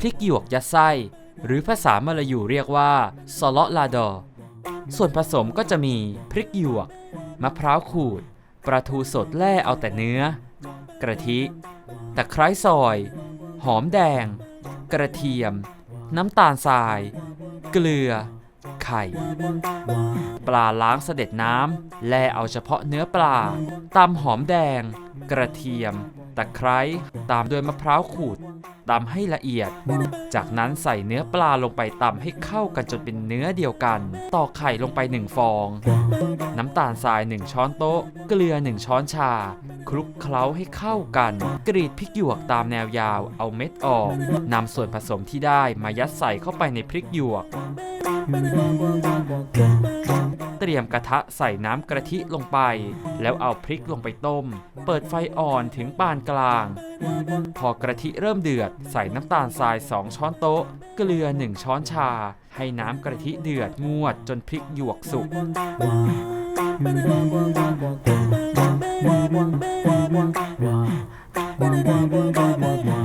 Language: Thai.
พริกหยวกยัดไส้ หรือภาษามาลายูเรียกว่าซอเลาะลาดอ ส่วนผสมก็จะมีพริกหยวก มะพร้าวขูด ปลาทูสดแล่เอาแต่เนื้อ กระทิตะไคร้ซอย หอมแดง กระเทียม น้ำตาลทราย เกลือ ไข่ ปลาล้างเสด็จน้ำแล่เอาเฉพาะเนื้อปลาตำหอมแดง กระเทียม ตะไคร้ตามด้วยมะพร้าวขูดตำให้ละเอียด จากนั้นใส่เนื้อปลาลงไปตำให้เข้ากันจนเป็นเนื้อเดียวกันตอกไข่ลงไปหนึ่งฟอง น้ำตาลทราย1ช้อนโต๊ะ เกลือ1ช้อนชา คลุกเคล้าให้เข้ากัน กรีดพริกหยวกตามแนวยาว เอาเม็ดออกนำส่วนผสมที่ได้มายัดใส่เข้าไปในพริกหยวก เตรียมกระทะใส่น้ำกะทิลงไป แล้วเอาพริกลงไปต้ม เปิดไฟอ่อนถึงปานกลาง พอกระทิเริ่มเดือด ใส่น้ำตาลทราย 2 ช้อนโต๊ะ เกลือ 1 ช้อนชา ให้น้ำกระทิเดือดงวดจนพริกหยวกสุก Wow.